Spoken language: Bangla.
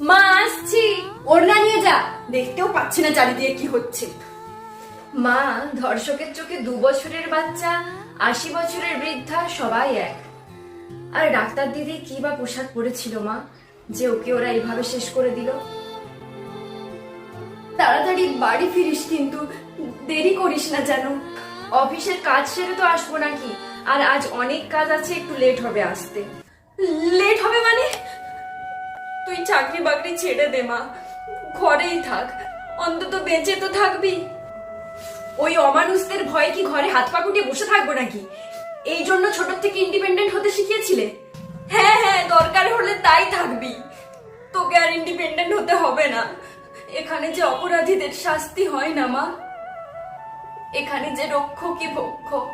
মা, আসছি। ওড়না নিয়ে যা। দেখতেও পাচ্ছি না চারিদিকে কি হচ্ছে। মা, ধর্ষকের চোখে দু বছরের বাচ্চা, আশি বছরের বৃদ্ধা, সবাই এক। আর ডাক্তার দিদি কি বা পোশাক পরেছিল মা, যে ওকে ওরা এইভাবে শেষ করে দিল? তাড়াতাড়ি বাড়ি ফিরিস কিন্তু, দেরি করিস না যেন। অফিসের কাজ সেরে তো আসব নাকি, আর আজ অনেক কাজ আছে, একটু লেট হবে আসতে। লেট হবে মানে? চাকরি বাকরি ছেড়ে দে, মা। ঘরেই থাক। অন্তত বেঁচে তো থাকবি। ওই অমানুষদের ভয়ে কি ঘরে হাত পা গুটিয়ে বসে থাকব নাকি? এই জন্য ছোট থেকে ইন্ডিপেন্ডেন্ট হতে শিখিয়েছিলে? হ্যাঁ হ্যাঁ দরকার হলে তাই থাকবি। তোকে আর ইন্ডিপেন্ডেন্ট হতে হবে না। এখানে যে অপরাধীদের শাস্তি হয় না, মা। এখানে যে রক্ষকই ভক্ষক।